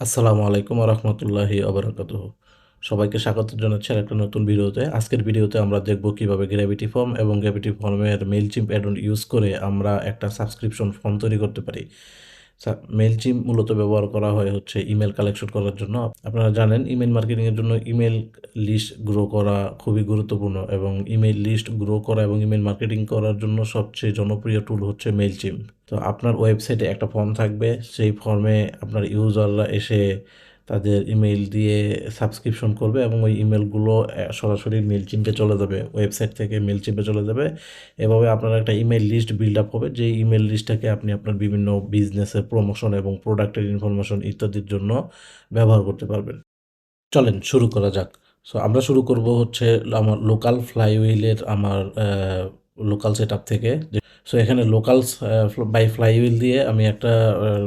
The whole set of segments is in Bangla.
আসসালামু আলাইকুম রহমতুল্লাহি আবরাকাত সবাইকে স্বাগত জানাচ্ছি একটা নতুন ভিডিওতে। আজকের ভিডিওতে আমরা দেখব কীভাবে গ্র্যাভিটি ফর্ম এবং গ্র্যাভিটি ফর্মের মেল চিম অ্যাডন ইউজ করে আমরা একটা সাবস্ক্রিপশন ফর্ম তৈরি করতে পারি। মেল চিম মূলত ব্যবহার করা হয় হচ্ছে ইমেল কালেকশন করার জন্য। আপনারা জানেন ইমেল মার্কেটিংয়ের জন্য ইমেল লিস্ট গ্রো করা খুবই গুরুত্বপূর্ণ এবং ইমেল লিস্ট গ্রো করা এবং ইমেল মার্কেটিং করার জন্য সবচেয়ে জনপ্রিয় টুল হচ্ছে মেল চিম তো আপনার ওয়েবসাইটে একটা ফর্ম থাকবে, সেই ফর্মে আপনার ইউজাররা এসে তাদের ইমেল দিয়ে সাবস্ক্রিপশন করবে এবং ওই ইমেলগুলো সরাসরি মেল চিম্পে চলে যাবে। ওয়েবসাইট থেকে মেল চিম্পে চলে যাবে। এভাবে আপনার একটা ইমেল লিস্ট বিল্ড আপ হবে। যে ইমেল লিস্টটাকে আপনি আপনার বিভিন্ন বিজনেসের প্রমোশন এবং প্রোডাক্টের ইনফরমেশন ইত্যাদির জন্য ব্যবহার করতে পারবেন। চলেন শুরু করা যাক। সো আমরা শুরু করব হচ্ছে আমার লোকাল ফ্লাইহুইলের আমার লোকাল সেট থেকে। সো এখানে লোকাল বাই ফ্লাইউইল দিয়ে আমি একটা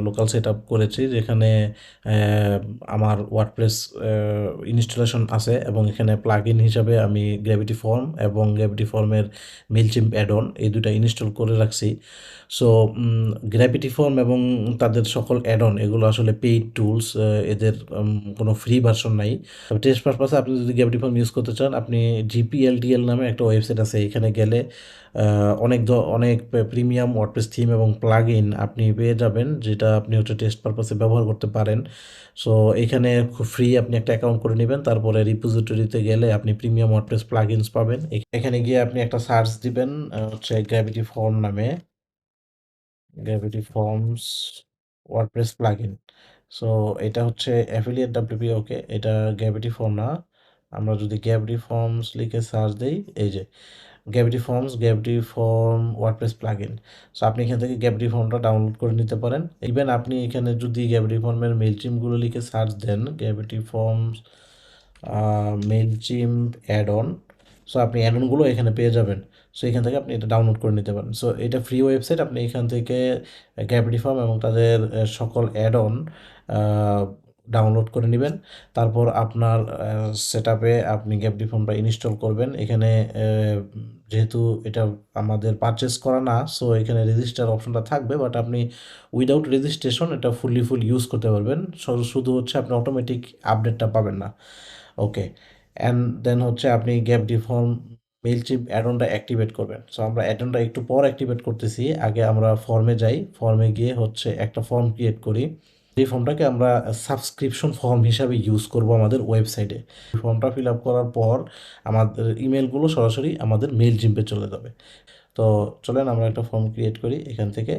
লোকাল সেট আপ করেছি যেখানে আমার ওয়ার্ডপ্রেস ইনস্টলেশন আছে এবং এখানে প্লাগ ইন হিসাবে আমি গ্র্যাভিটি ফর্ম এবং গ্র্যাভিটি ফর্মের মিলচিম্প অ্যাড অন এই দুটা ইনস্টল করে রাখছি। সো গ্র্যাভিটি ফর্ম এবং তাদের সকল অ্যাড অন এগুলো আসলে পেইড টুলস এদের কোনো ফ্রি ভার্সন নাই। তবে টেস্ট পারপাসে আপনি যদি গ্র্যাভিটি ফর্ম ইউজ করতে চান, আপনি জিপিএলডিএল নামে একটা ওয়েবসাইট আছে, এখানে গেলে অনেক অনেক প্রিমিয়াম ওয়ার্ডপ্রেস থিম এবং প্লাগ ইন আপনি পেয়ে যাবেন, যেটা আপনি হচ্ছে টেস্ট পারপাসে ব্যবহার করতে পারেন। সো এখানে খুব ফ্রি আপনি একটা অ্যাকাউন্ট করে নেবেন, তারপরে রিপোজিটরিতে গেলে আপনি প্রিমিয়াম ওয়ার্ডপ্রেস প্লাগ ইনস পাবেন এখানে গিয়ে আপনি একটা সার্চ দিবেন হচ্ছে গ্র্যাভিটি ফর্ম নামে। Gravity Forms WordPress plugin so এটা হচ্ছে অ্যাফিলিয়েট ডাব্লিউপি ওকে এটা গ্র্যাভিটি ফর্ম না। আমরা যদি গ্র্যাভিটি ফর্মস লিখে সার্চ দিই, এই যে Gravity Forms Gravity Form WordPress plugin so আপনি এখান থেকে গ্যাভিটি ফর্মটা ডাউনলোড করে নিতে পারেন। ইভেন আপনি এখানে যদি গ্যাভিটি ফর্মের মেল চিমগুলো লিখে সার্চ দেন Gravity Forms Mailchimp addon so আপনি অ্যাড অনগুলো এখানে পেয়ে যাবেন। সো এখান থেকে আপনি এটা ডাউনলোড করে নিতে পারেন। সো এটা ফ্রি ওয়েবসাইট আপনি এখান থেকে গ্যাভিটি ফর্ম এবং তাদের সকল অ্যাড অন ডাউনলোড করে নেবেন। তারপর আপনার সেট আপে আপনি গ্যাপডি ফর্মটা ইনস্টল করবেন। এখানে যেহেতু এটা আমাদের পারচেস করা না সো এখানে রেজিস্টার অপশনটা থাকবে বাট আপনি উইদাউট রেজিস্ট্রেশন এটা ফুললি ফুল ইউজ করতে পারবেন। শুধু হচ্ছে আপনি অটোমেটিক আপডেটটা পাবেন না। ওকে অ্যান্ড দেন হচ্ছে আপনি গ্যাপডি ফর্ম মেল চিপ অ্যাডনটা অ্যাক্টিভেট করবেন। সো আমরা অ্যাডনটা একটু পর অ্যাক্টিভেট করতেছি। আগে আমরা ফর্মে যাই। ফর্মে গিয়ে হচ্ছে একটা ফর্ম ক্রিয়েট করি। এই ফর্মটাকে আমরা সাবস্ক্রিপশন ফর্ম হিসাবে ইউজ করব আমাদের ওয়েবসাইটে ফর্মটা ফিল আপ করার পর আমাদের ইমেলগুলো সরাসরি আমাদের মেল জিম্পে চলে যাবে। তো চলেন আমরা একটা ফর্ম ক্রিয়েট করি এখান থেকে।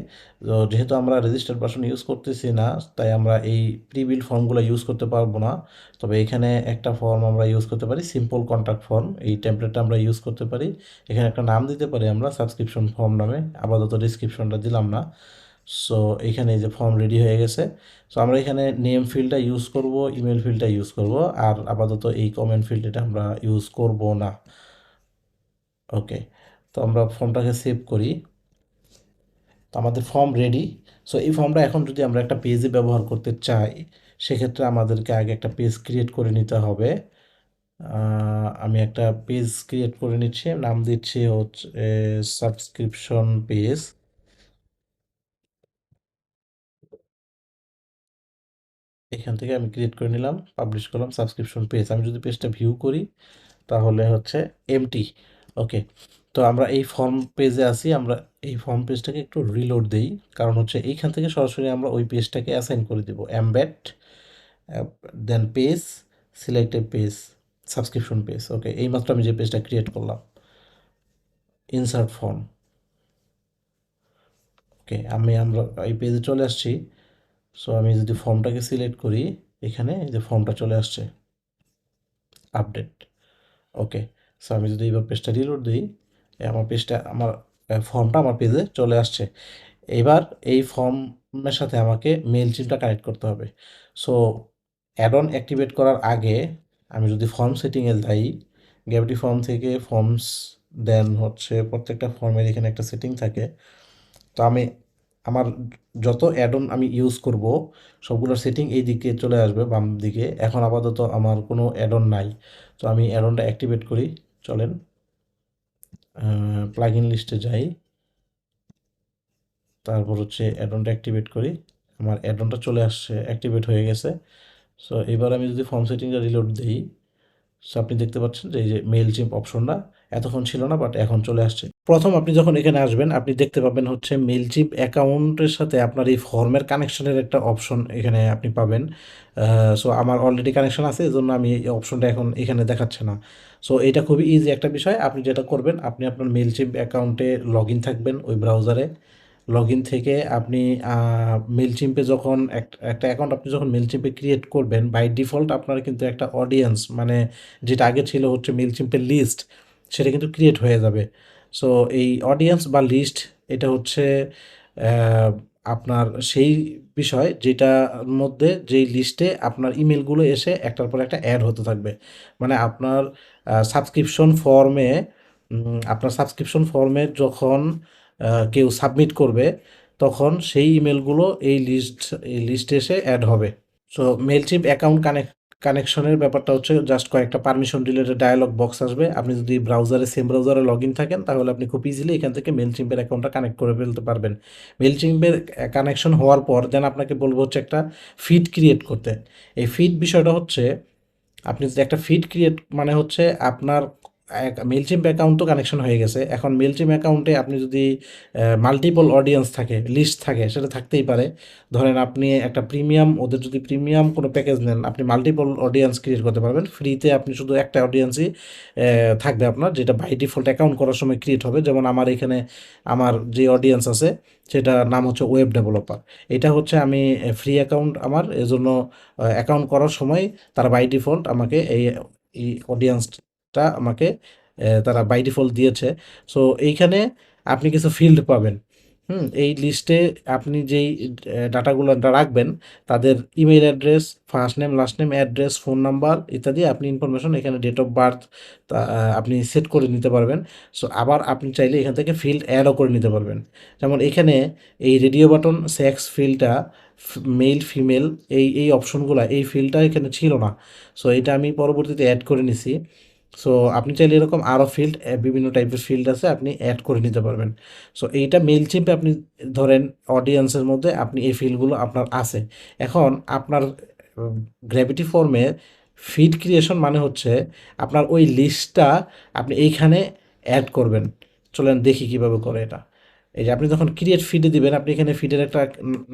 তো যেহেতু আমরা রেজিস্টার্ড পার্সন ইউজ করতেছি না, তাই আমরা এই প্রিবিল ফর্মগুলো ইউজ করতে পারব না। তবে এখানে একটা ফর্ম আমরা ইউজ করতে পারি সিম্পল কন্ট্যাক্ট ফর্ম এই টেমপ্লেটটা আমরা ইউজ করতে পারি। এখানে একটা নাম দিতে পারি আমরা সাবস্ক্রিপশন ফর্ম নামে। আপাতত ডিসক্রিপশনটা দিলাম না। সো এখানে এই যে ফর্ম রেডি হয়ে গেছে। সো আমরা এখানে নেম ফিল্ডটা ইউজ করব ইমেল ফিল্ডটা ইউজ করব, আর আপাতত এই কমেন্ট ফিল্ডটা আমরা ইউজ করব না। ওকে তো আমরা ফর্মটাকে সেভ করি। তো আমাদের ফর্ম রেডি সো এই ফর্মটা এখন যদি আমরা একটা পেজে ব্যবহার করতে চাই, সেক্ষেত্রে আমাদেরকে আগে একটা পেজ ক্রিয়েট করে নিতে হবে। আমি একটা পেজ ক্রিয়েট করে নিচ্ছি। নাম দিচ্ছি হচ্ছে সাবস্ক্রিপশন পেজ এখান থেকে আমি ক্রিয়েট করে নিলাম পাবলিশ করলাম সাবস্ক্রিপশন পেজ আমি যদি পেজটা ভিউ করি, তাহলে হচ্ছে এমটি ওকে তো আমরা এই ফর্ম পেজে আসি আমরা এই ফর্ম পেজটাকে একটু রিলোড দিই। কারণ হচ্ছে এইখান থেকে সরাসরি আমরা ওই পেজটাকে অ্যাসাইন করে দেবো। অ্যাম্বেট then page selected page subscription page okay এইমাত্র আমি যে পেজটা ক্রিয়েট করলাম। ইনসার্ট ফর্ম ওকে আমি আমরা এই পেজে চলে আসছি। সো আমি যদি ফর্মটাকে সিলেক্ট করি, এখানে এই যে ফর্মটা চলে আসছে। আপডেট ওকে সো আমি যদি এবার পেজটা রিলোড দিই আমার পেজটা আমার ফর্মটা আমার পেজে চলে আসছে। এবার এই ফর্মের সাথে আমাকে মেল চিমটা কানেক্ট করতে হবে। সো অ্যাড অন অ্যাক্টিভেট করার আগে আমি যদি ফর্ম সেটিংয়ে যাই গ্যাভিটি ফর্ম থেকে ফর্মস দেন হচ্ছে প্রত্যেকটা ফর্মের এখানে একটা সেটিং থাকে। তো আমি, আমার যত অ্যাডন আমি ইউজ করব সবগুলোর সেটিং এই দিকে চলে আসবে, বাম দিকে। এখন আপাতত আমার কোনো অ্যাডন নাই। তো আমি অ্যাডনটা অ্যাক্টিভেট করি, চলেন। প্লাগ ইন লিস্টে যাই। তারপর হচ্ছে অ্যাডনটা অ্যাক্টিভেট করি। আমার অ্যাডনটা চলে আসছে অ্যাক্টিভেট হয়ে গেছে। সো এবার আমি যদি ফর্ম সেটিংটা রিলোড দিই সো আপনি দেখতে পাচ্ছেন যে এই যে মেল চিম্প অপশনটা এতক্ষণ ছিল না বাট এখন চলে আসছে। প্রথম আপনি যখন এখানে আসবেন, আপনি দেখতে পাবেন হচ্ছে মেল চিম্প অ্যাকাউন্টের সাথে আপনার এই ফর্মের কানেকশনের একটা অপশন এখানে আপনি পাবেন। সো আমার অলরেডি কানেকশন আছে, এই জন্য আমি এই অপশনটা এখন এখানে দেখাচ্ছে না। সো এটা খুবই ইজি একটা বিষয়। আপনি যেটা করবেন, আপনি আপনার মেল চিম্প অ্যাকাউন্টে লগ থাকবেন ওই ব্রাউজারে লগ থেকে আপনি মেল চিম্পে যখন একটা অ্যাকাউন্ট আপনি যখন মেল চিম্পে ক্রিয়েট করবেন বাই ডিফল্ট আপনার কিন্তু একটা অডিয়েন্স মানে যেটা আগে ছিল হচ্ছে মেল চিম্পের লিস্ট সেটা কিন্তু ক্রিয়েট হয়ে যাবে। সো এই অডিয়েন্স বা লিস্ট এটা হচ্ছে আপনার সেই বিষয় যেটার মধ্যে যেই লিস্টে আপনার ইমেলগুলো এসে একটার পর একটা অ্যাড হতে থাকবে। মানে আপনার সাবস্ক্রিপশন ফর্মে আপনার সাবস্ক্রিপশন ফর্মে যখন কেউ সাবমিট করবে, তখন সেই ইমেলগুলো এই লিস্ট এই লিস্টে এসে অ্যাড হবে। সো মেলচিপ অ্যাকাউন্ট কানেক্ট কানেকশনের ব্যাপারটা হচ্ছে জাস্ট কয়েকটা পারমিশন রিলেটেড ডায়ালগ বক্স আসবে। আপনি যদি ব্রাউজারে সেম ব্রাউজারে লগ ইন থাকেন, তাহলে আপনি খুব ইজিলি এখান থেকে মেল চিম্পের অ্যাকাউন্টটা কানেক্ট করে ফেলতে পারবেন। মেল চিম্পের কানেকশন হওয়ার পর দেন আপনাকে বলব হচ্ছে একটা ফিড ক্রিয়েট করতে। এই ফিড বিষয়টা হচ্ছে, আপনি যদি একটা ফিড ক্রিয়েট মানে হচ্ছে আপনার মেলচিম্প অ্যাকাউন্ট তো কানেকশন হয়ে গেছে। এখন মেলচিম্প অ্যাকাউন্টে আপনি যদি মাল্টিপল অডিয়েন্স থাকে লিস্ট থাকে, সেটা থাকতেই পারে। ধরেন আপনি একটা প্রিমিয়াম ওদের যদি প্রিমিয়াম কোনো প্যাকেজ নেন, আপনি মাল্টিপল অডিয়েন্স ক্রিয়েট করতে পারবেন। ফ্রিতে আপনি শুধু একটা অডিয়েন্সই থাকবে আপনার, যেটা বাই ডিফল্ট অ্যাকাউন্ট করার সময় ক্রিয়েট হবে। যেমন আমার এখানে আমার যে অডিয়েন্স আছে, সেটা নাম হচ্ছে ওয়েব ডেভেলপার এটা হচ্ছে আমি ফ্রি অ্যাকাউন্ট আমার। এজন্য অ্যাকাউন্ট করার সময় তারা বাই ডিফল্ট আমাকে এই এই অডিয়েন্সটা আমাকে তারা বাই ডিফল্ট দিয়েছে। সো এইখানে আপনি কিছু ফিল্ড পাবেন। হুম, এই লিস্টে আপনি যেই ডাটাগুলো রাখবেন, তাদের email address first name last name address phone number ইত্যাদি আপনি ইনফরমেশন এখানে ডেট অফ বার্থ আপনি সেট করে নিতে পারবেন। সো আবার আপনি চাইলে এখান থেকে ফিল্ড অ্যাডও করে নিতে পারবেন। যেমন এখানে এই রেডিও বাটন সেক্স ফিল্ডটা মেল ফিমেল এই এই অপশনগুলো এই ফিল্ডটা এখানে ছিল না। সো এটা আমি পরবর্তীতে অ্যাড করে নিছি। সো আপনি চাইলে এরকম আরও ফিল্ড বিভিন্ন টাইপের ফিল্ড আছে আপনি অ্যাড করে নিতে পারবেন। সো এইটা মেল চিম্পে আপনি ধরেন অডিয়েন্সের মধ্যে আপনি এই ফিল্ডগুলো আপনার আছে। এখন আপনার গ্র্যাভিটি ফর্মে ফিড ক্রিয়েশন মানে হচ্ছে আপনার ওই লিস্টটা আপনি এইখানে অ্যাড করবেন। চলেন দেখি কীভাবে করে এটা। এই যে আপনি যখন ক্রিয়েট ফিডে দিবেন, আপনি এখানে ফিডের একটা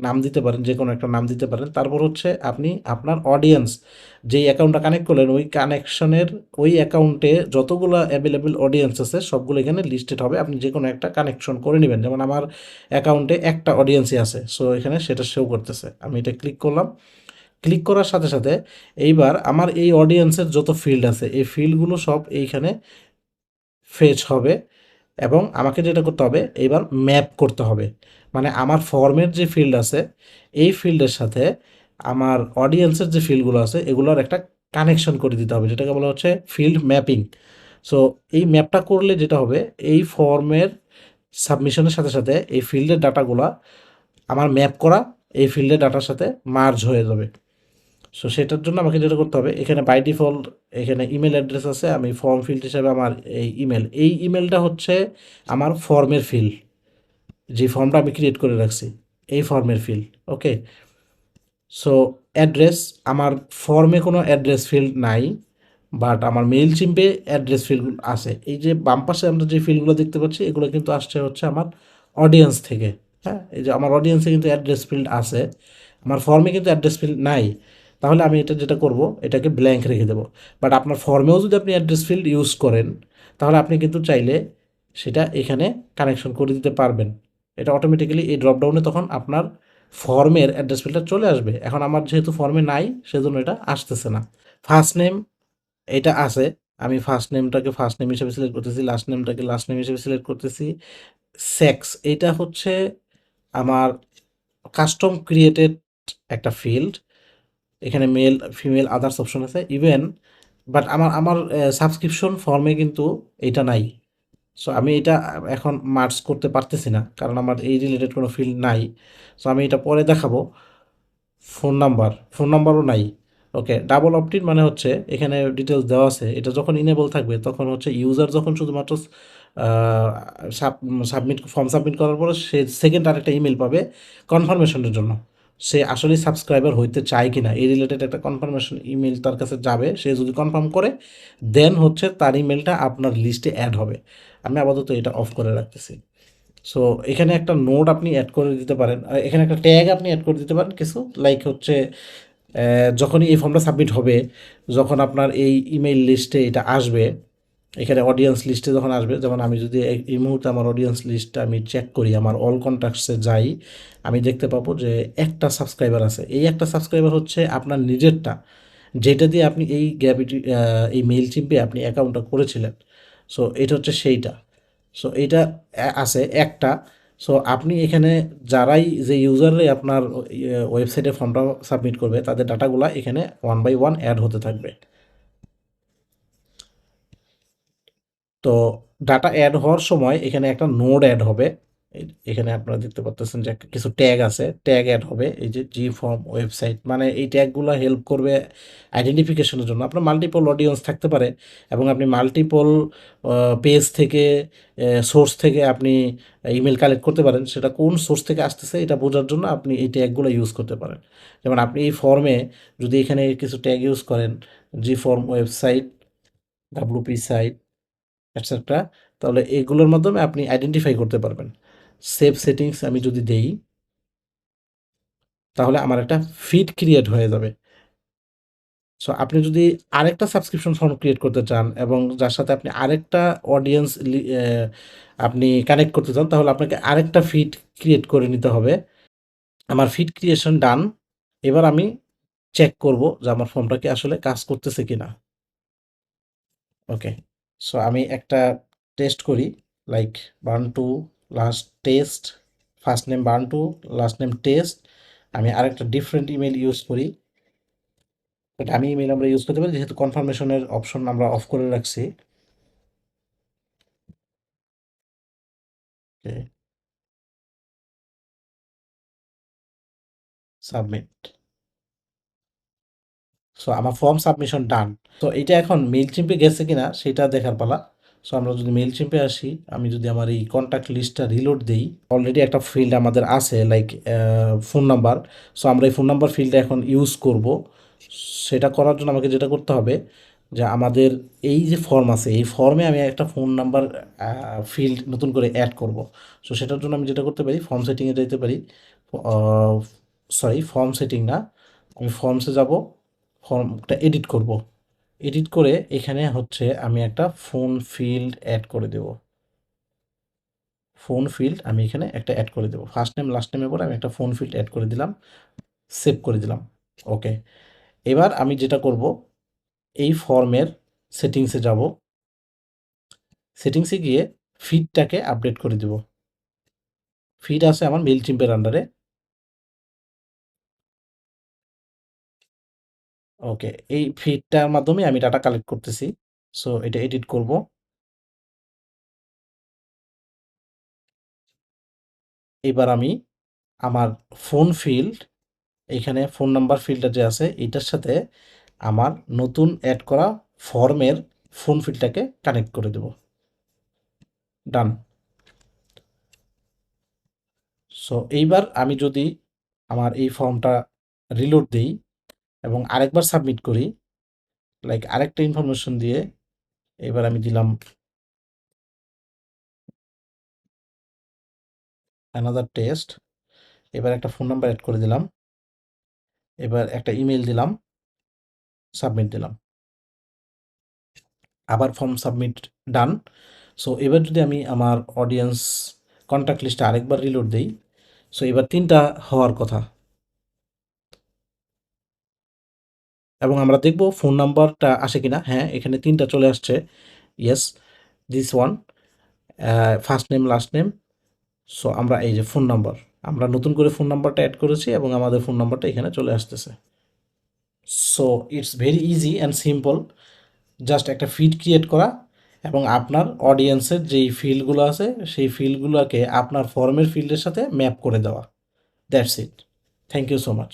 নাম দিতে পারেন, যে কোনো একটা নাম দিতে পারেন। তারপর হচ্ছে আপনি আপনার অডিয়েন্স যেই অ্যাকাউন্টটা কানেক্ট করলেন, ওই কানেকশনের ওই অ্যাকাউন্টে যতগুলো অ্যাভেলেবেল অডিয়েন্স আছে, সবগুলো এখানে লিস্টেড হবে। আপনি যে কোনো একটা কানেকশন করে নেবেন। যেমন আমার অ্যাকাউন্টে একটা অডিয়েন্সই আছে সো এখানে সেটা শো করতেছে। আমি এটা ক্লিক করলাম। ক্লিক করার সাথে সাথে এইবার আমার এই অডিয়েন্সের যত ফিল্ড আছে, এই ফিল্ডগুলো সব এইখানে ফেচ হবে। এবং আমাকে যেটা করতে হবে এবার ম্যাপ করতে হবে। মানে আমার ফর্মের যে ফিল্ড আছে, এই ফিল্ডের সাথে আমার অডিয়েন্সের যে ফিল্ডগুলো আছে, এগুলোর একটা কানেকশন করে দিতে হবে, যেটাকে বলা হচ্ছে ফিল্ড ম্যাপিং সো এই ম্যাপটা করলে যেটা হবে, এই ফর্মের সাবমিশনের সাথে সাথে এই ফিল্ডের ডাটাগুলা আমার ম্যাপ করা, এই ফিল্ডের ডাটার সাথে মার্জ হয়ে যাবে। সো সেটার জন্য আমাকে যেটা করতে হবে, এখানে বাই ডিফল্ট এখানে ইমেল অ্যাড্রেস আছে, আমি ফর্ম ফিল্ড হিসাবে আমার এই ইমেল এই ইমেলটা হচ্ছে আমার ফর্মের ফিল্ড যে ফর্মটা আমি ক্রিয়েট করে রাখছি, এই ফর্মের ফিল্ড ওকে সো অ্যাড্রেস আমার ফর্মে কোনো অ্যাড্রেস ফিল্ড নাই বাট আমার মেইল চিম্পে অ্যাড্রেস ফিল্ড আছে। এই যে বাম পাশে আমরা যে ফিল্ডগুলো দেখতে পাচ্ছি, এগুলো কিন্তু আসছে হচ্ছে আমার অডিয়েন্স থেকে হ্যাঁ? এই যে আমার অডিয়েন্সে কিন্তু অ্যাড্রেস ফিল্ড আছে, আমার ফর্মে কিন্তু অ্যাড্রেস ফিল্ড নাই। তাহলে আমি এটা যেটা করব, এটাকে ব্ল্যাঙ্ক রেখে দেবো। বাট আপনার ফর্মেও যদি আপনি অ্যাড্রেস ফিল্ড ইউজ করেন, তাহলে আপনি কিন্তু চাইলে সেটা এখানে কানেকশন করে দিতে পারবেন। এটা অটোমেটিক্যালি এই ড্রপডাউনে তখন আপনার ফর্মের অ্যাড্রেস ফিল্ডটা চলে আসবে। এখন আমার যেহেতু ফর্মে নাই, সেজন্য এটা আসতেছে না। ফার্স্ট নেম এটা আছে। আমি ফার্স্ট নেমটাকে ফার্স্ট নেম হিসেবে সিলেক্ট করতেছি লাস্ট নেমটাকে লাস্ট নেম হিসেবে সিলেক্ট করতেছি। সেক্স এটা হচ্ছে আমার কাস্টম ক্রিয়েটেড একটা ফিল্ড এখানে মেল ফিমেল আদার্স অপশন আছে ইভেন বাট আমার আমার সাবস্ক্রিপশন ফর্মে কিন্তু এটা নাই। সো আমি এটা এখন মার্চ করতে পারতেছি না, কারণ আমার এই রিলেটেড কোনো ফিল্ড নাই। সো আমি এটা পরে দেখাবো। ফোন নাম্বার ফোন নাম্বারও নাই। ওকে ডাবল অপটিন মানে হচ্ছে, এখানে ডিটেলস দেওয়া আছে, এটা যখন ইনেবল থাকবে, তখন হচ্ছে ইউজার যখন শুধুমাত্র সাবমিট ফর্ম সাবমিট করার পরে সে সেকেন্ড আরেকটা ইমেল পাবে কনফার্মেশনের জন্য। সে আসলে সাবস্ক্রাইবার হইতে চায় কি না এই রিলেটেড একটা কনফার্মেশন ইমেল তার কাছে যাবে, সে যদি কনফার্ম করে দেন হচ্ছে তার ইমেলটা আপনার লিস্টে অ্যাড হবে। আমি আপাতত এটা অফ করে রাখতেছি। সো এখানে একটা নোট আপনি অ্যাড করে দিতে পারেন এখানে একটা ট্যাগ আপনি অ্যাড করে দিতে পারেন কিছু লাইক হচ্ছে যখনই এই ফর্মটা সাবমিট হবে, যখন আপনার এই ইমেইল লিস্টে এটা আসবে এখানে অডিয়েন্স লিস্টে যখন আসবে যেমন আমি যদি এই মুহূর্তে আমার অডিয়েন্স লিস্টটা আমি চেক করি, আমার অল কন্ট্যাক্টসে যাই, আমি দেখতে পাবো যে একটা সাবস্ক্রাইবার আছে। এই একটা সাবস্ক্রাইবার হচ্ছে আপনার নিজেরটা। যেটা দিয়ে আপনি এই গ্র্যাভিটি এই মেইল চিম্পে আপনি অ্যাকাউন্টটা করেছিলেন। সো এটা হচ্ছে সেইটা। সো এইটা এ- আছে একটা। সো আপনি এখানে যারাই যে ইউজাররাই আপনার ওয়েবসাইটে ফর্মটা সাবমিট করবে, তাদের ডাটাগুলো এখানে ওয়ান বাই ওয়ান অ্যাড হতে থাকবে। তো ডাটা অ্যাড হওয়ার সময় এখানে একটা নোড অ্যাড হবে। এখানে আপনারা দেখতে পাচ্ছেন যে কিছু ট্যাগ আছে। ট্যাগ অ্যাড হবে। এই যে জি ফর্ম ওয়েবসাইট মানে এই ট্যাগগুলো হেল্প করবে আইডেন্টিফিকেশনের জন্য। আপনার মাল্টিপল অডিয়েন্স থাকতে পারে এবং আপনি মাল্টিপল পেজ থেকে সোর্স থেকে আপনি ইমেল কালেক্ট করতে পারেন। সেটা কোন সোর্স থেকে আসতেছে এটা বোঝার জন্য আপনি এই ট্যাগগুলো ইউজ করতে পারেন। যেমন আপনি এই ফর্মে যদি এখানে কিছু ট্যাগ ইউজ করেন G form website WP site etcetera তাহলে এগুলোর মাধ্যমে আপনি আইডেন্টিফাই করতে পারবেন। সেভ সেটিংস আমি যদি দেই, তাহলে আমার একটা ফিড ক্রিয়েট হয়ে যাবে। সো আপনি যদি আরেকটা সাবস্ক্রিপশন ফর্ম ক্রিয়েট করতে চান এবং যার সাথে আপনি আরেকটা অডিয়েন্স আপনি কানেক্ট করতে চান, তাহলে আপনাকে আরেকটা ফিড ক্রিয়েট করে নিতে হবে। আমার ফিড ক্রিয়েশন ডান এবার আমি চেক করব যে আমার ফর্মটা কি আসলে কাজ করতেছে কিনা। ওকে সো আমি একটা টেস্ট করি like burn to last test first name burn to last name test আমি আরেকটা ডিফারেন্ট ইমেল ইউজ করি। বাট আমি ইমেল আমরা ইউজ করতে পারি, যেহেতু কনফার্মেশনের অপশন আমরা অফ করে রাখছি। সাবমিট সো আমার ফর্ম সাবমিশন ডান তো এটা এখন মেল চিম্পে গেছে কিনা, সেটা দেখার পালা। সো আমরা যদি মেল চিম্পে আসি, আমি যদি আমার এই কন্ট্যাক্ট লিস্টটা রিলোড দিই অলরেডি একটা ফিল্ড আমাদের আছে লাইক ফোন নাম্বার সো আমরা এই ফোন নাম্বার ফিল্ডটা এখন ইউজ করব। সেটা করার জন্য আমাকে যেটা করতে হবে, যে আমাদের এই যে ফর্ম আছে, এই ফর্মে আমি একটা ফোন নাম্বার ফিল্ড নতুন করে অ্যাড করব। সো সেটার জন্য আমি যেটা করতে পারি ফর্ম সেটিংয়ে যেতে পারি। সরি ফর্ম সেটিং না। আমি ফর্মসে যাব। ফর্মটা এডিট করব। এডিট করে এখানে হচ্ছে আমি একটা ফোন ফিল্ড অ্যাড করে দেব। ফোন ফিল্ড আমি এখানে একটা অ্যাড করে দেব। ফার্স্ট নেম লাস্ট নেমের পরে আমি একটা ফোন ফিল্ড অ্যাড করে দিলাম সেভ করে দিলাম। ওকে এবার আমি যেটা করব, এই ফর্মের সেটিংসে যাব। সেটিংসে গিয়ে ফিডটাকে আপডেট করে দেব। ফিড আছে আমার মেল চিম্পের আন্ডারে ওকে এই ফিডটার মাধ্যমে আমি ডাটা কালেক্ট করতেছি। সো এটা এডিট করব। এবার আমি আমার ফোন ফিল্ড এখানে ফোন নাম্বার ফিল্ডটা যে আছে, এটার সাথে আমার নতুন অ্যাড করা ফর্মের ফোন ফিল্ডটাকে কানেক্ট করে দেব। ডান সো এইবার আমি যদি আমার এই ফর্মটা রিলোড দিই এবং আরেকবার সাবমিট করি লাইক আরেকটা ইনফরমেশন দিয়ে এবার আমি দিলাম অ্যানাদার টেস্ট এবার একটা ফোন নাম্বার অ্যাড করে দিলাম, এবার একটা ইমেল দিলাম সাবমিট দিলাম। আবার ফর্ম সাবমিট ডান সো এবার যদি আমি আমার অডিয়েন্স কন্ট্যাক্ট লিস্টে আরেকবার রিলোড দিই সো এবার তিনটা হওয়ার কথা। এবং আমরা দেখব ফোন নাম্বারটা আসে কিনা। হ্যাঁ এখানে তিনটা চলে আসছে। Yes this one first name last name so আমরা এই যে ফোন নাম্বার আমরা নতুন করে ফোন নাম্বারটা অ্যাড করেছি এবং আমাদের ফোন নাম্বারটা এখানে চলে আসতেছে। So it's very easy and simple just একটা ফিড ক্রিয়েট করা এবং আপনার অডিয়েন্সের যেই ফিল্ডগুলো আছে, সেই ফিল্ডগুলোকে আপনার ফর্মের ফিল্ডের সাথে ম্যাপ করে দেওয়া। That's it thank you so much